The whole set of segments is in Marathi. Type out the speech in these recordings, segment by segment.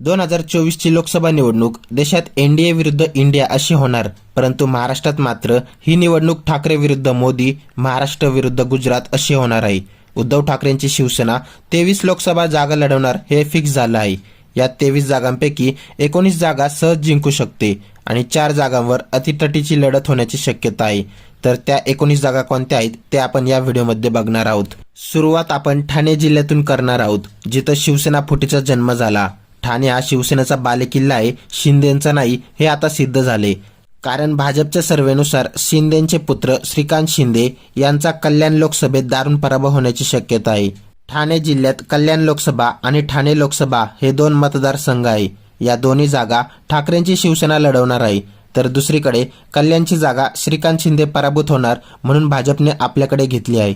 दोन हजार चोवीसची लोकसभा निवडणूक देशात एनडीए विरुद्ध इंडिया अशी होणार परंतु महाराष्ट्रात मात्र ही निवडणूक ठाकरे विरुद्ध मोदी महाराष्ट्र विरुद्ध गुजरात अशी होणार आहे. उद्धव ठाकरेंची शिवसेना तेवीस लोकसभा जागा लढवणार हे फिक्स झालं आहे. या तेवीस जागांपैकी एकोणीस जागा सहज जिंकू शकते आणि चार जागांवर अतितटीची लढत होण्याची शक्यता आहे. तर त्या एकोणीस जागा कोणत्या आहेत ते आपण या व्हिडिओमध्ये बघणार आहोत. सुरुवात आपण ठाणे जिल्ह्यातून करणार आहोत जिथं शिवसेना फुटीचा जन्म झाला. ठाणे हा शिवसेनेचा बालेकिल्ला आहे शिंदेचा नाही हे आता सिद्ध झाले. कारण भाजपच्या सर्वेनुसार शिंदेचे पुत्र श्रीकांत शिंदे यांचा कल्याण लोकसभेत दारुण पराभव होण्याची शक्यता आहे. ठाणे जिल्ह्यात कल्याण लोकसभा आणि ठाणे लोकसभा हे दोन मतदारसंघ आहे. या दोन्ही जागा ठाकरेंची शिवसेना लढवणार आहे. तर दुसरीकडे कल्याणची जागा श्रीकांत शिंदे पराभूत होणार म्हणून भाजपने आपल्याकडे घेतली आहे.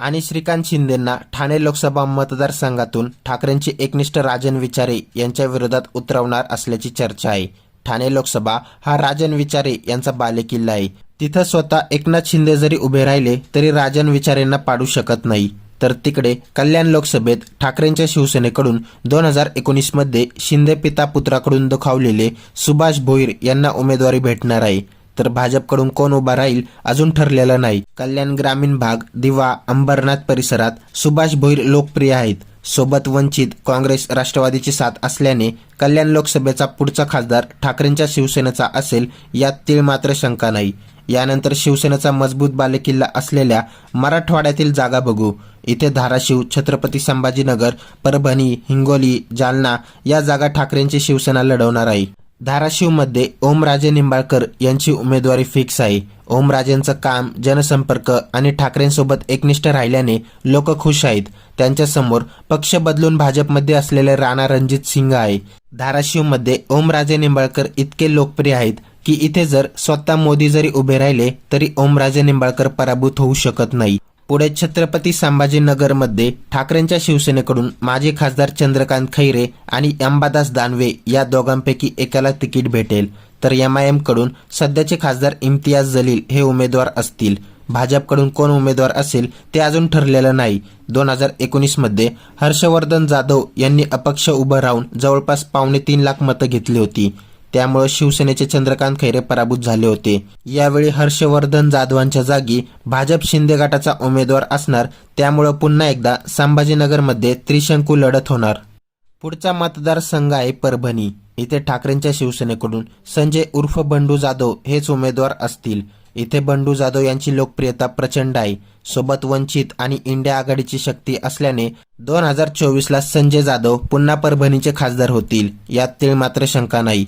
आणि श्रीकांत शिंदेंना ठाणे लोकसभा मतदारसंघातून ठाकरेंचे एकनिष्ठ राजन विचारे यांच्या विरोधात उतरवणार असल्याची चर्चा आहे. ठाणे लोकसभा हा राजन विचारे यांचा बालेकिल्ला आहे. तिथं स्वतः एकनाथ शिंदे जरी उभे राहिले तरी राजन विचारेंना पाडू शकत नाही. तर तिकडे कल्याण लोकसभेत ठाकरेंच्या शिवसेनेकडून दोन हजार एकोणीसमध्ये शिंदे पिता पुत्राकडून दुखावलेले सुभाष भोईर यांना उमेदवारी भेटणार आहे. तर भाजपकडून कोण उभा राहील अजून ठरलेलं नाही. कल्याण ग्रामीण भाग दिवा अंबरनाथ परिसरात सुभाष भोईर लोकप्रिय आहेत. सोबत वंचित काँग्रेस राष्ट्रवादीची साथ असल्याने कल्याण लोकसभेचा पुढचा खासदार ठाकरेंच्या शिवसेनेचा असेल यात तीळ मात्र शंका नाही. यानंतर शिवसेनेचा मजबूत बालेकिल्ला असलेल्या मराठवाड्यातील जागा बघू. इथे धाराशिव छत्रपती संभाजीनगर परभणी हिंगोली जालना या जागा ठाकरेंची शिवसेना लढवणार आहे. धाराशिवमध्ये ओमराजे निंबाळकर यांची उमेदवारी फिक्स आहे. ओमराजेंचं काम जनसंपर्क आणि ठाकरेंसोबत एकनिष्ठ राहिल्याने लोक खुश आहेत. त्यांच्यासमोर पक्ष बदलून भाजपमध्ये असलेले राणा रणजित सिंग आहे. धाराशिवमध्ये ओमराजे निंबाळकर इतके लोकप्रिय आहेत की इथे जर स्वतः मोदी जरी उभे राहिले तरी ओमराजे निंबाळकर पराभूत होऊ शकत नाही. पुढे छत्रपती संभाजीनगरमध्ये ठाकरेंच्या शिवसेनेकडून माजी खासदार चंद्रकांत खैरे आणि अंबादास दानवे या दोघांपैकी एकाला तिकीट भेटेल. तर एम आय एमकडून सध्याचे खासदार इम्तियाज जलील हे उमेदवार असतील. भाजपकडून कोण उमेदवार असेल ते अजून ठरलेलं नाही. दोन हजार एकोणीसमध्ये हर्षवर्धन जाधव यांनी अपक्ष उभं राहून जवळपास पावणे तीन लाख मतं घेतली होती. त्यामुळे शिवसेनेचे चंद्रकांत खैरे पराभूत झाले होते. यावेळी हर्षवर्धन जाधवांच्या जागी भाजप शिंदे गटाचा उमेदवार असणार त्यामुळे पुन्हा एकदा संभाजीनगरमध्ये त्रिशंकू लढत होणार. पुढचा मतदारसंघ आहे परभणी. इथे ठाकरेंच्या शिवसेनेकडून संजय उर्फ बंडू जाधव हेच उमेदवार असतील. इथे बंडू जाधव यांची लोकप्रियता प्रचंड आहे. सोबत वंचित आणि इंडिया आघाडीची शक्ती असल्याने दोन हजार चोवीसला संजय जाधव पुन्हा परभणीचे खासदार होतील यात तीळ मात्र शंका नाही.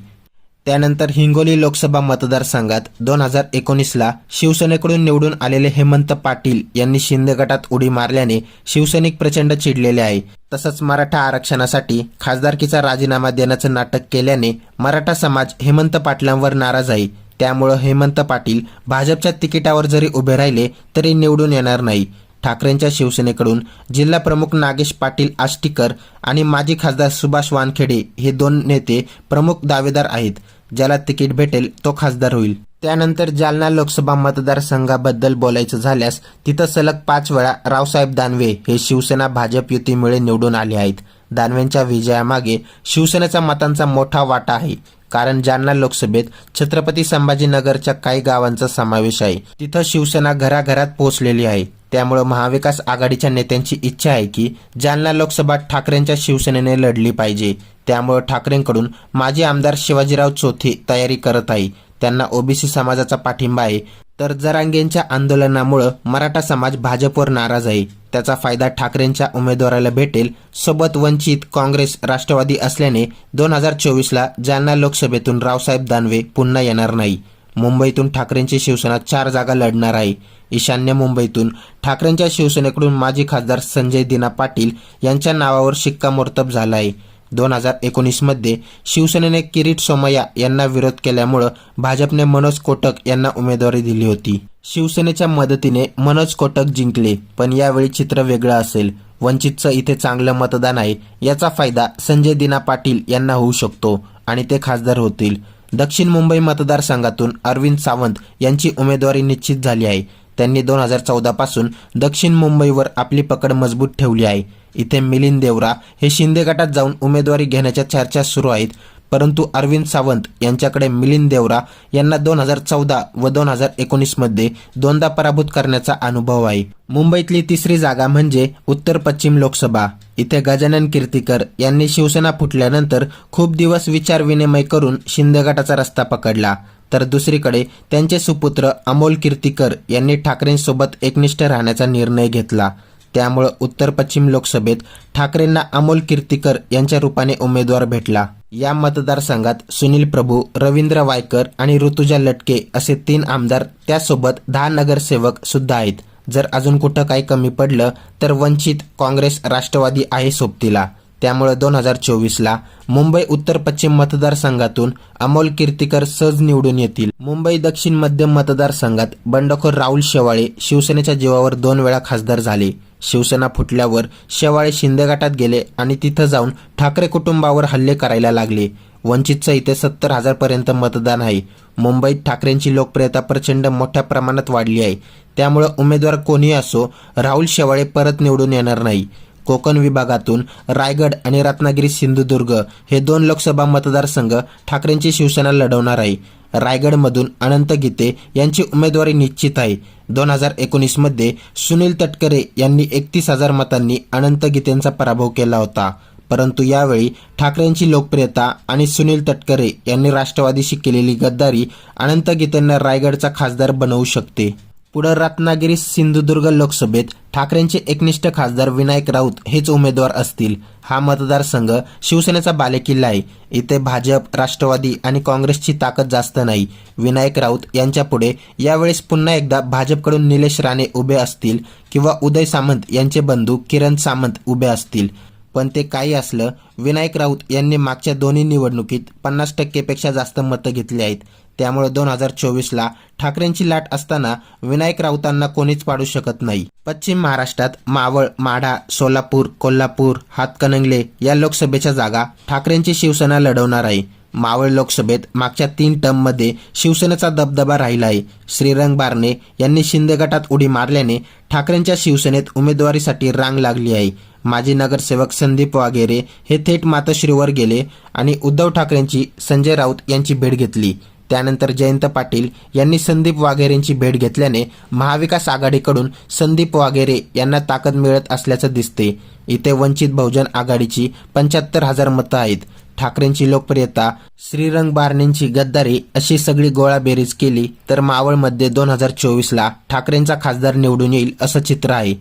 त्यानंतर हिंगोली लोकसभा मतदारसंघात दोन हजार एकोणीसला शिवसेनेकडून निवडून आलेले हेमंत पाटील यांनी शिंदे गटात उडी मारल्याने शिवसैनिक प्रचंड चिडलेले आहे. तसंच मराठा आरक्षणासाठी खासदारकीचा राजीनामा देण्याचं नाटक केल्याने मराठा समाज हेमंत पाटलांवर नाराज आहे. त्यामुळं हेमंत पाटील भाजपच्या तिकिटावर जरी उभे राहिले तरी निवडून येणार नाही. ठाकरेंच्या शिवसेनेकडून जिल्हा प्रमुख नागेश पाटील आष्टीकर आणि माजी खासदार सुभाष वानखेडे हे दोन नेते प्रमुख दावेदार आहेत ज्याला तिकीट भेटेल तो खासदार होईल. त्यानंतर जालना लोकसभा मतदारसंघाबद्दल बोलायचं झाल्यास तिथं सलग पाच वेळा रावसाहेब दानवे हे शिवसेना भाजप युतीमुळे निवडून आले आहेत. दानवेंच्या विजयामागे शिवसेनेचा मतांचा मोठा वाटा आहे कारण जालना लोकसभेत छत्रपती संभाजीनगरच्या काही गावांचा समावेश आहे. तिथं शिवसेना घराघरात पोहोचलेली आहे. त्यामुळं महाविकास आघाडीच्या नेत्यांची इच्छा आहे की जालना लोकसभा ठाकरेंच्या शिवसेनेने लढली पाहिजे. त्यामुळं ठाकरेंकडून माजी आमदार शिवाजीराव चोथे तयारी करत आहे. त्यांना ओबीसी समाजाचा पाठिंबा आहे. तर जरांगेंच्या आंदोलनामुळं मराठा समाज भाजपवर नाराज आहे. त्याचा फायदा ठाकरेंच्या उमेदवाराला भेटेल. सोबत वंचित काँग्रेस राष्ट्रवादी असल्याने दोन हजार चोवीसला जालना लोकसभेतून रावसाहेब दानवे पुन्हा येणार नाही. मुंबईतून ठाकरेंची शिवसेना चार जागा लढणार आहे. ईशान्य मुंबईतून ठाकरेंच्या शिवसेनेकडून माजी खासदार संजय दिना पाटील यांच्या नावावर शिक्कामोर्तब झाला आहे दोन हजार एकोणीसमध्ये शिवसेनेने किरीट सोमय्या यांना विरोध केल्यामुळं भाजपने मनोज कोटक यांना उमेदवारी दिली होती. शिवसेनेच्या मदतीने मनोज कोटक जिंकले पण यावेळी चित्र वेगळं असेल. वंचितचं इथे चांगलं मतदान आहे याचा फायदा संजय दिना पाटील यांना होऊ शकतो आणि ते खासदार होतील. दक्षिण मुंबई मतदारसंघातून अरविंद सावंत यांची उमेदवारी निश्चित झाली आहे. त्यांनी दोन हजार चौदा पासून दक्षिण मुंबईवर आपली पकड मजबूत ठेवली आहे. इथे मिलिंद देवरा हे शिंदे गटात जाऊन उमेदवारी घेण्याच्या चर्चा सुरू आहेत. परंतु अरविंद सावंत यांच्याकडे मिलिंद देवरा यांना दोन हजार चौदा व दोन हजार एकोणीसमध्ये दोनदा पराभूत करण्याचा अनुभव आहे. मुंबईतली तिसरी जागा म्हणजे उत्तर पश्चिम लोकसभा. इथे गजानन कीर्तीकर यांनी शिवसेना फुटल्यानंतर खूप दिवस विचार विनिमय करून शिंदे गटाचा रस्ता पकडला. तर दुसरीकडे त्यांचे सुपुत्र अमोल कीर्तीकर यांनी ठाकरेंसोबत एकनिष्ठ राहण्याचा निर्णय घेतला. त्यामुळं उत्तर पश्चिम लोकसभेत ठाकरेंना अमोल कीर्तीकर यांच्या रूपाने उमेदवार भेटला. या मतदारसंघात सुनील प्रभू रवींद्र वायकर आणि ऋतुजा लटके असे तीन आमदार त्यासोबत दहा नगरसेवक सुद्धा आहेत. जर अजून कुठं काही कमी पडलं तर वंचित काँग्रेस राष्ट्रवादी आहे सोबतीला. त्यामुळे दोन हजार चोवीसला मुंबई उत्तर पश्चिम मतदारसंघातून अमोल कीर्तीकर सहज निवडून येतील. मुंबई दक्षिण मध्य मतदारसंघात बंडखोर राहुल शेवाळे शिवसेनेच्या जीवावर दोन वेळा खासदार झाले. शिवसेना फुटल्यावर शेवाळे शिंदे गटात गेले आणि तिथं जाऊन ठाकरे कुटुंबावर हल्ले करायला लागले. वंचितचं इथे सत्तर हजार पर्यंत मतदान आहे. मुंबईत ठाकरेंची लोकप्रियता प्रचंड मोठ्या प्रमाणात वाढली आहे. त्यामुळं उमेदवार कोणी असो राहुल शेवाळे परत निवडून येणार नाही. कोकण विभागातून रायगड आणि रत्नागिरी सिंधुदुर्ग हे दोन लोकसभा मतदारसंघ ठाकरेंची शिवसेना लढवणार आहे. रायगडमधून अनंत गीते यांची उमेदवारी निश्चित आहे. दोन हजार एकोणीसमध्ये सुनील तटकरे यांनी एकतीस हजार मतांनी अनंत गीतेंचा पराभव केला होता. परंतु यावेळी ठाकरेंची लोकप्रियता आणि सुनील तटकरे यांनी राष्ट्रवादीशी केलेली गद्दारी अनंत गीतेंना रायगडचा खासदार बनवू शकते. पुढं रत्नागिरी सिंधुदुर्ग लोकसभेत ठाकरेंचे एकनिष्ठ खासदार विनायक राऊत हेच उमेदवार असतील हा मतदारसंघ शिवसेनेचा बालेकिल्ला आहे. इथे भाजप राष्ट्रवादी आणि काँग्रेसची ताकद जास्त नाही. विनायक राऊत यांच्यापुढे यावेळेस पुन्हा एकदा भाजपकडून निलेश राणे उभे असतील किंवा उदय सामंत यांचे बंधू किरण सामंत उभे असतील. पण ते काही असलं विनायक राऊत यांनी मागच्या दोन्ही निवडणुकीत पन्नास टक्केपेक्षा जास्त मतं घेतली आहेत. त्यामुळे दोन हजार चोवीसला ठाकरेंची लाट असताना विनायक राऊतांना कोणीच पाडू शकत नाही. पश्चिम महाराष्ट्रात मावळ माढा सोलापूर कोल्हापूर हातकणंगले या लोकसभेच्या जागा ठाकरेंची शिवसेना लढवणार आहे. मावळ लोकसभेत मागच्या तीन टर्ममध्ये शिवसेनेचा दबदबा राहिला आहे. श्रीरंग बारणे यांनी शिंदे गटात उडी मारल्याने ठाकरेंच्या शिवसेनेत उमेदवारीसाठी रांग लागली आहे. माजी नगरसेवक संदीप वागेरे हे थेट मातोश्रीवर गेले आणि उद्धव ठाकरेंची संजय राऊत यांची भेट घेतली. त्यानंतर जयंत पाटील यांनी संदीप वाघेरेंची भेट घेतल्याने महाविकास आघाडीकडून संदीप वाघेरे यांना ताकद मिळत असल्याचं दिसते. इथे वंचित बहुजन आघाडीची पंच्याहत्तर हजार मतं आहेत. ठाकरेंची लोकप्रियता श्रीरंग बारणेंची गद्दारी अशी सगळी गोळाबेरीज केली तर मावळमध्ये दोन हजार चोवीसला ठाकरेंचा खासदार निवडून येईल असं चित्र आहे.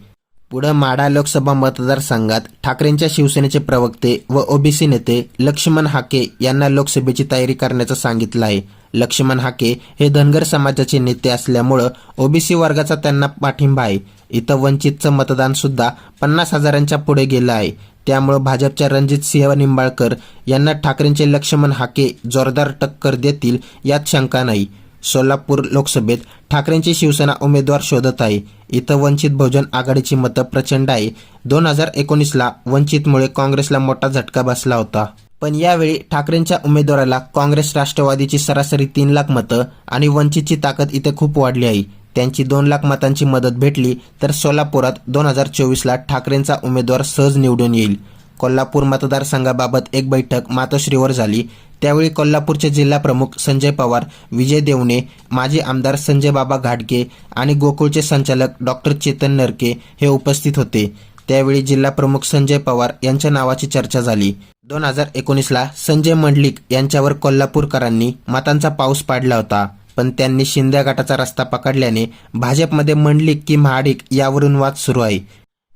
पुढं माढा लोकसभा मतदारसंघात ठाकरेंच्या शिवसेनेचे प्रवक्ते व ओबीसी नेते लक्ष्मण हाके यांना लोकसभेची तयारी करण्याचं सांगितलं आहे. लक्ष्मण हाके हे धनगर समाजाचे नेते असल्यामुळं ओबीसी वर्गाचा त्यांना पाठिंबा आहे. इथं वंचितचं मतदान सुद्धा पन्नास हजारांच्या पुढे गेलं आहे. त्यामुळं भाजपच्या रणजित सिंह निंबाळकर यांना ठाकरेंचे लक्ष्मण हाके जोरदार टक्कर देतील यात शंका नाही. सोलापूर लोकसभेत ठाकरेंची शिवसेना उमेदवार शोधत आहे. इथं वंचित बहुजन आघाडीची मतं प्रचंड आहे. दोन हजार एकोणीसला वंचितमुळे काँग्रेसला मोठा झटका बसला होता. पण यावेळी ठाकरेंच्या उमेदवाराला काँग्रेस राष्ट्रवादीची सरासरी तीन लाख मतं आणि वंचितची ताकद इथे खूप वाढली आहे. त्यांची दोन लाख मतांची मदत भेटली तर सोलापुरात दोन हजार चोवीसला ठाकरेंचा उमेदवार सहज निवडून येईल. कोल्हापूर मतदारसंघाबाबत एक बैठक मातोश्रीवर झाली. त्यावेळी कोल्हापूरचे जिल्हा प्रमुख संजय पवार विजय देवणे माजी आमदार संजय बाबा घाटगे आणि गोकुळचे संचालक डॉक्टर चेतन नरके हे उपस्थित होते. त्यावेळी जिल्हा प्रमुख संजय पवार यांच्या नावाची चर्चा झाली. दोन हजार एकोणीसला संजय मंडलिक यांच्यावर कोल्हापूरकरांनी मतांचा पाऊस पाडला होता. पण त्यांनी शिंदे गटाचा रस्ता पकडल्याने भाजपमध्ये मंडलिक की महाडिक यावरून वाद सुरू आहे.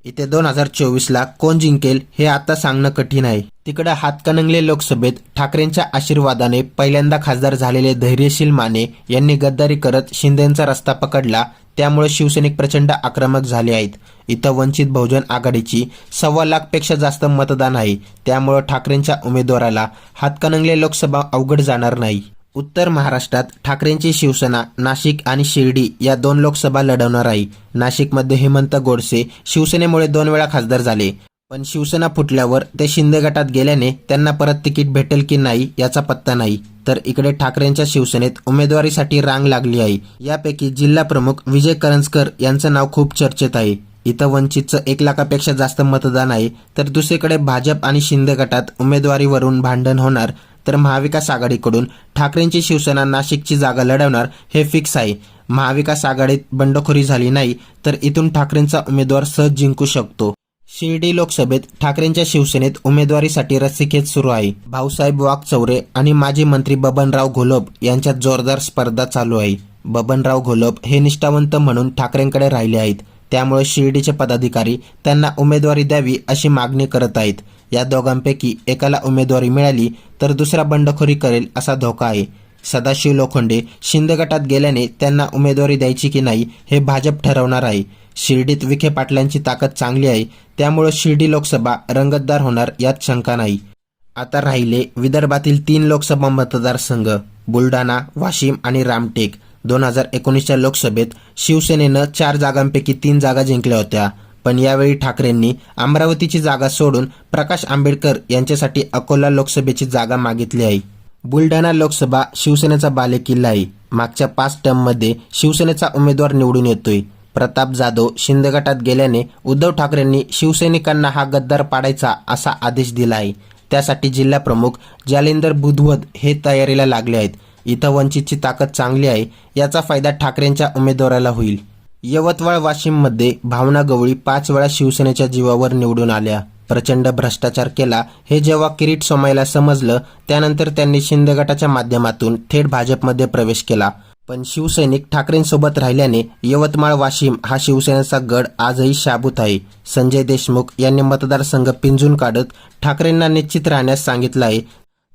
इथे दोन हजार चोवीसला कोण जिंकेल हे आता सांगणं कठीण आहे. तिकडे हातकणंगले लोकसभेत ठाकरेंच्या आशीर्वादाने पहिल्यांदा खासदार झालेले धैर्यशील माने यांनी गद्दारी करत शिंदेचा रस्ता पकडला त्यामुळे शिवसैनिक प्रचंड आक्रमक झाले आहेत. इथं वंचित बहुजन आघाडीची सव्वा लाखपेक्षा जास्त मतदान आहे त्यामुळे ठाकरेंच्या उमेदवाराला हातकणंगले लोकसभा अवघड जाणार नाही. उत्तर महाराष्ट्रात ठाकरेंची शिवसेना नाशिक आणि शिर्डी या दोन लोकसभा लढवणार आहे नाशिकमध्ये हेमंत गोडसे शिवसेनेमुळे दोन वेळा खासदार झाले. पण शिवसेना फुटल्यावर ते शिंदे गटात गेल्याने त्यांना परत तिकीट भेटेल की नाही याचा पत्ता नाही. तर इकडे ठाकरेंच्या शिवसेनेत उमेदवारीसाठी रांग लागली आहे. यापैकी जिल्हा प्रमुख विजय करंजकर यांचं नाव खूप चर्चेत आहे. इथं वंचितचं एक लाखापेक्षा जास्त मतदान आहे. तर दुसरीकडे भाजप आणि शिंदे गटात उमेदवारीवरून भांडण होणार. तर महाविकास आघाडीकडून ठाकरेंची शिवसेना नाशिकची जागा लढवणार हे फिक्स आहे. महाविकास आघाडीत बंडखोरी झाली नाही तर इथून ठाकरेंचा उमेदवार सहज जिंकू शकतो. शिर्डी लोकसभेत ठाकरेंच्या शिवसेनेत उमेदवारीसाठी रस्सीखेच सुरू आहे. भाऊसाहेब वाघचौरे आणि माजी मंत्री बबनराव घोलप यांच्यात जोरदार स्पर्धा चालू आहे. बबनराव घोलप हे निष्ठावंत म्हणून ठाकरेंकडे राहिले आहेत. त्यामुळे शिर्डीचे पदाधिकारी त्यांना उमेदवारी द्यावी अशी मागणी करत आहेत. या दोघांपैकी एकाला उमेदवारी मिळाली तर दुसरा बंडखोरी करेल असा धोका आहे. सदाशिव लोखंडे शिंदे गटात गेल्याने त्यांना उमेदवारी द्यायची की नाही हे भाजप ठरवणार आहे. शिर्डीत विखे पाटलांची ताकद चांगली आहे त्यामुळे शिर्डी लोकसभा रंगतदार होणार यात शंका नाही. आता राहिले विदर्भातील तीन लोकसभा मतदारसंघ बुलढाणा वाशिम आणि रामटेक. दोन हजार एकोणीसच्या लोकसभेत शिवसेनेनं चार जागांपैकी तीन जागा जिंकल्या होत्या. पण यावेळी ठाकरेंनी अमरावतीची जागा सोडून प्रकाश आंबेडकर यांच्यासाठी अकोला लोकसभेची जागा मागितली आहे. बुलढाणा लोकसभा शिवसेनेचा बालेकिल्ला आहे. मागच्या पाच टर्ममध्ये शिवसेनेचा उमेदवार निवडून येतोय. प्रताप जाधव शिंदे गटात गेल्याने उद्धव ठाकरेंनी शिवसैनिकांना हा गद्दार पाडायचा असा आदेश दिला आहे. त्यासाठी जिल्हाप्रमुख जालिंदर बुधवत हे तयारीला लागले आहेत. इथं वंचितची ताकद चांगली आहे याचा फायदा ठाकरेंच्या उमेदवाराला होईल. यवतमाळ वाशिममध्ये भावना गवळी पाच वेळा शिवसेनेच्या जीवावर निवडून आल्या. प्रचंड भ्रष्टाचार केला. हे जेव्हा किरीट सोमायला समजलं त्यानंतर त्यांनी शिंदे गटाच्या माध्यमातून थेट भाजपमध्ये प्रवेश केला. पण शिवसैनिक ठाकरेंसोबत राहिल्याने यवतमाळ वाशिम हा शिवसेनेचा गड आजही शाबूत आहे. संजय देशमुख यांनी मतदारसंघ पिंजून काढत ठाकरेंना निश्चित राहण्यास सांगितलं आहे.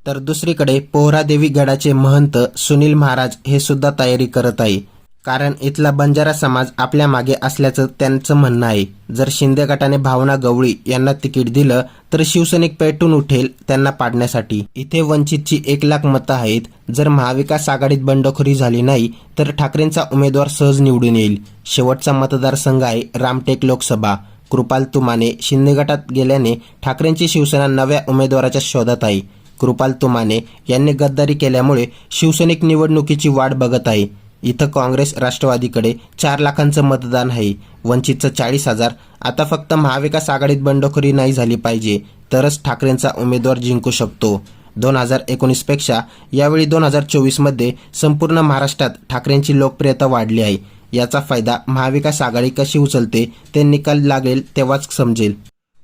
तर दुसरीकडे पोहरादेवी गडाचे महंत सुनील महाराज हे सुद्धा तयारी करत आहे. कारण इथला बंजारा समाज आपल्या मागे असल्याचं त्यांचं म्हणणं आहे. जर शिंदे गटाने भावना गवळी यांना तिकीट दिलं तर शिवसैनिक पेटून उठेल त्यांना पाडण्यासाठी. इथे वंचितची एक लाख मतं आहेत. जर महाविकास आघाडीत बंडखोरी झाली नाही तर ठाकरेंचा उमेदवार सहज निवडून येईल. शेवटचा मतदारसंघ आहे रामटेक लोकसभा. कृपाल तुमाने शिंदे गटात गेल्याने ठाकरेंची शिवसेना नव्या उमेदवाराच्या शोधात आहे. कृपाल तुमाने यांनी गद्दारी केल्यामुळे शिवसैनिक निवडणुकीची वाट बघत आहे. इथं काँग्रेस राष्ट्रवादीकडे चार लाखांचं मतदान आहे. वंचितचं चाळीस हजार. आता फक्त महाविकास आघाडीत बंडखोरी नाही झाली पाहिजे तरच ठाकरेंचा उमेदवार जिंकू शकतो. दोन हजार एकोणीसपेक्षा यावेळी दोन हजार चोवीसमध्ये संपूर्ण महाराष्ट्रात ठाकरेंची लोकप्रियता वाढली आहे. याचा फायदा महाविकास आघाडी कशी उचलते ते निकाल लागेल तेव्हाच समजेल.